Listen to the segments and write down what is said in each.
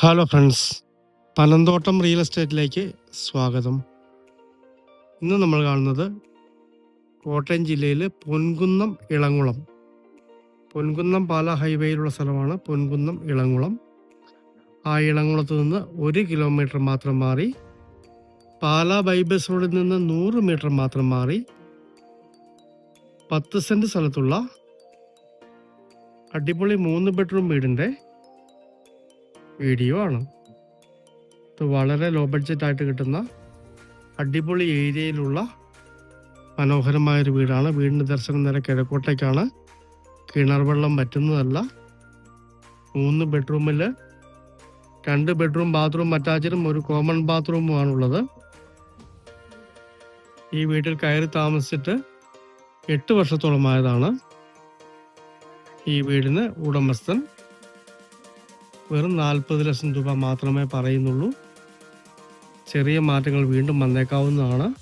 Hello friends Panamthottam real എസ്റ്റേറ്റിലേക്ക് സ്വാഗതം. ഇന്ന് നമ്മൾ കാണുന്നത് കോട്ടയം ജില്ലയിൽ പൊൻകുന്നം ഇളങ്കുളം പൊൻകുന്നം പാല ഹൈവേയിലുള്ള സ്ഥലമാണ് പൊൻകുന്നം ഇളങ്കുളം ആ ഇളങ്കുളത്ത് നിന്ന് ഒരു കിലോമീറ്റർ മാത്രം മാറി പാല ബൈബസ് റോഡിൽ നിന്ന് നൂറ് മീറ്റർ മാത്രം മാറി പത്ത് സെന്റ് സ്ഥലത്തുള്ള അടിപൊളി മൂന്ന് ബെഡ്റൂം വീടിന്റെ വീഡിയോ ആണ്. വളരെ ലോ ബഡ്ജറ്റ് ആയിട്ട് കിട്ടുന്ന അടിപൊളി ഏരിയയിലുള്ള മനോഹരമായൊരു വീടാണ്. വീടിന്റെ ദർശനം നേരെ കിഴക്കോട്ടേക്കാണ്. കിണർ വെള്ളം പറ്റുന്നതല്ല. മൂന്ന് ബെഡ്റൂമിൽ രണ്ട് ബെഡ്റൂം ബാത്റൂം അറ്റാച്ചഡും ഒരു കോമൺ ബാത്റൂമുമാണുള്ളത് ഈ വീട്ടിൽ കയറി താമസിച്ചിട്ട് എട്ട് വർഷത്തോളമായതാണ് ഈ വീടിന് ഉടമസ്ഥൻ. വെറും നാൽപ്പത് ലക്ഷം രൂപ മാത്രമേ പറയുന്നുള്ളൂ. ചെറിയ മാറ്റങ്ങൾ വീണ്ടും വന്നേക്കാവുന്നതാണ്.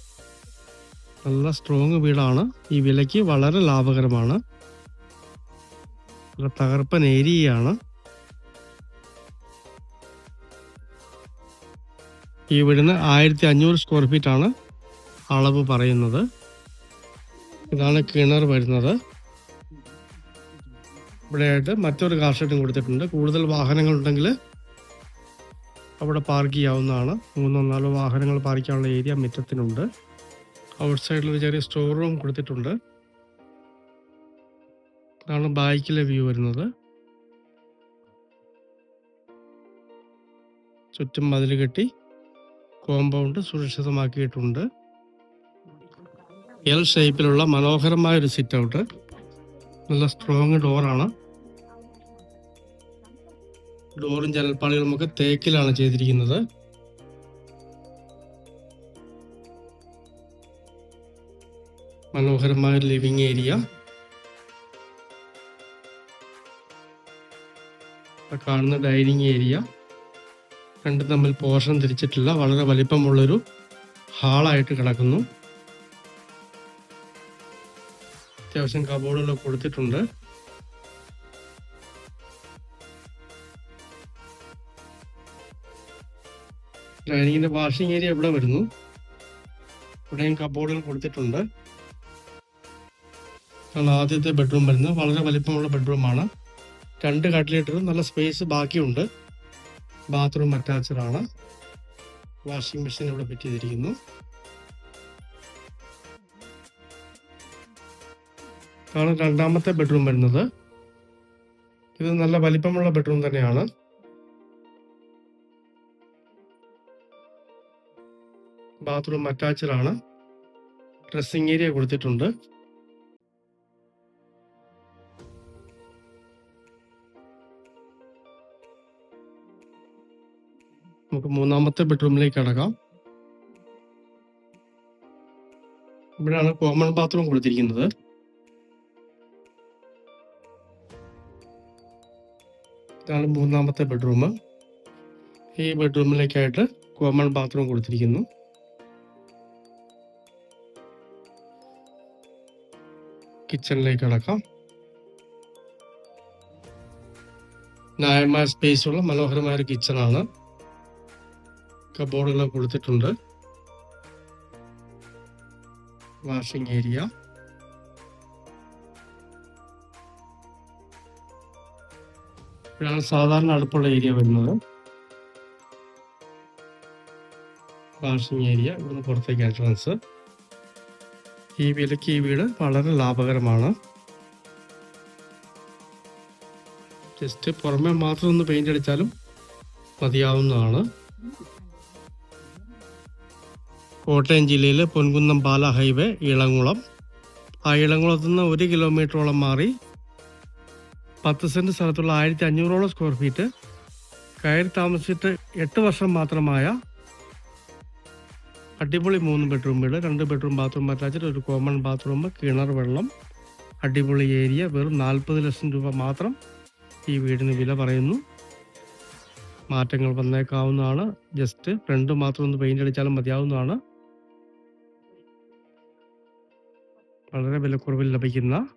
നല്ല സ്ട്രോങ് വീടാണ്. ഈ വിലയ്ക്ക് വളരെ ലാഭകരമാണ്. തകർപ്പൻ ഏരിയയാണ്. ഈ വീടിന് ആയിരത്തി അഞ്ഞൂറ് സ്ക്വയർ ഫീറ്റ് ആണ് അളവ് പറയുന്നത്. ഇതാണ് കിണർ വരുന്നത്. ഇവിടെയായിട്ട് മറ്റൊരു കാർ ഷെഡും കൊടുത്തിട്ടുണ്ട്. കൂടുതൽ വാഹനങ്ങൾ ഉണ്ടെങ്കിൽ അവിടെ പാർക്ക് ചെയ്യാവുന്നതാണ്. മൂന്നോ നാലോ വാഹനങ്ങൾ പാർക്ക് ചെയ്യാനുള്ള ഏരിയ മുറ്റത്തിനുണ്ട്. ഔട്ട് സൈഡിൽ ഒരു ചെറിയ സ്റ്റോർ റൂം കൊടുത്തിട്ടുണ്ട്. ഇതാണ് ബാക്കിലെ വ്യൂ വരുന്നത്. ചുറ്റും മതിൽ കെട്ടി കോമ്പൗണ്ട് സുരക്ഷിതമാക്കിയിട്ടുണ്ട്. എൽ ഷേപ്പിലുള്ള മനോഹരമായ ഒരു സിറ്റ് ഔട്ട് നല്ല സ്ട്രോങ് ഡോറാണ് ഡോറും ജനൽപ്പാളികളും ഒക്കെ തേക്കിലാണ് ചെയ്തിരിക്കുന്നത്. മനോഹരമായ ലിവിങ് ഏരിയ കാണുന്ന ഡൈനിങ് ഏരിയ രണ്ടും തമ്മിൽ പോർഷൻ തിരിച്ചിട്ടില്ല. വളരെ വലിപ്പമുള്ളൊരു ഹാളായിട്ട് കിടക്കുന്നു. അത്യാവശ്യം കബോർഡുകളൊക്കെ കൊടുത്തിട്ടുണ്ട്. ഡൈനിങ്ങിന്റെ വാഷിംഗ് ഏരിയ ഇവിടെ വരുന്നു. ഇവിടെയും കബോർഡുകൾ കൊടുത്തിട്ടുണ്ട്. ആദ്യത്തെ ബെഡ്റൂം വരുന്നത്. വളരെ വലിപ്പമുള്ള ബെഡ്റൂമാണ് രണ്ട് കട്ടിലിട്ടും നല്ല സ്പേസ് ബാക്കിയുണ്ട്. ബാത്റൂം അറ്റാച്ച്ഡ് ആണ്. വാഷിംഗ് മെഷീൻ ഇവിടെ ഫിറ്റ് ചെയ്തിരിക്കുന്നു. ആണ് രണ്ടാമത്തെ ബെഡ്റൂം വരുന്നത്. ഇത് നല്ല വലിപ്പമുള്ള ബെഡ്റൂം തന്നെയാണ്. ബാത്റൂം അറ്റാച്ച്ഡ് ആണ്. ഡ്രസ്സിംഗ് ഏരിയ കൊടുത്തിട്ടുണ്ട്. നമുക്ക് മൂന്നാമത്തെ ബെഡ്റൂമിലേക്ക് കടക്കാം ഇവിടെയാണ് കോമൺ ബാത്റൂം കൊടുത്തിരിക്കുന്നത്. ഇതാണ് മൂന്നാമത്തെ ബെഡ്റൂം ഈ ബെഡ്റൂമിലേക്കായിട്ട് കോമൺ ബാത്റൂം കൊടുത്തിരിക്കുന്നു. കിച്ചണിലേക്ക് അടക്കാം ന്യായമായ സ്പേസ് ഉള്ള മനോഹരമായ ഒരു കിച്ചണാണ് കബോർഡുകൾ കൊടുത്തിട്ടുണ്ട്. വാഷിംഗ് ഏരിയ ഇതാണ് സാധാരണ അടുപ്പുള്ള ഏരിയ വരുന്നത്. വാഷിംഗ് ഏരിയ ഇവിടുന്ന് പുറത്തേക്ക് എൻട്രൻസ് ഈ വിലയ്ക്ക് ഈ വീട് വളരെ ലാഭകരമാണ്. ജസ്റ്റ് പുറമെ മാത്രം ഒന്ന് പെയിന്റ് അടിച്ചാലും മതിയാവുന്നതാണ്. കോട്ടയം ജില്ലയിലെ പൊൻകുന്നം പാല ഹൈവേ ഇളങ്കുളം ആ ഇളങ്കുളത്ത് നിന്ന് ഒരു കിലോമീറ്ററോളം മാറി പത്ത് സെന്റ് സ്ഥലത്തുള്ള ആയിരത്തി അഞ്ഞൂറോളം സ്ക്വയർ ഫീറ്റ് കയറി താമസിച്ചിട്ട് എട്ട് വർഷം മാത്രമായ അടിപൊളി മൂന്ന് ബെഡ്റൂം വീട് രണ്ട് ബെഡ്റൂം ബാത്റൂം അറ്റാച്ച്ഡ് ഒരു കോമൺ ബാത്റൂം കിണർ വെള്ളം അടിപൊളി ഏരിയ വെറും നാൽപ്പത് ലക്ഷം രൂപ മാത്രം ഈ വീടിന് വില പറയുന്നു. മാറ്റങ്ങൾ വന്നേക്കാവുന്നതാണ്. ജസ്റ്റ് ഫ്രണ്ട് മാത്രം ഒന്ന് പെയിന്റ് അടിച്ചാലും മതിയാവുന്നതാണ്. വളരെ വിലക്കുറവിൽ ലഭിക്കുന്ന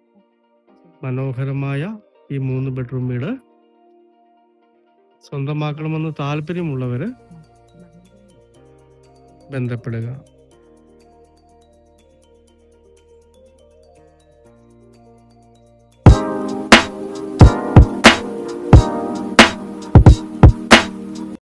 മനോഹരമായ ഈ മൂന്ന് ബെഡ്റൂം വീട്. സ്വന്തമാക്കണമെന്ന് താല്പര്യമുള്ളവർ ബന്ധപ്പെടുക.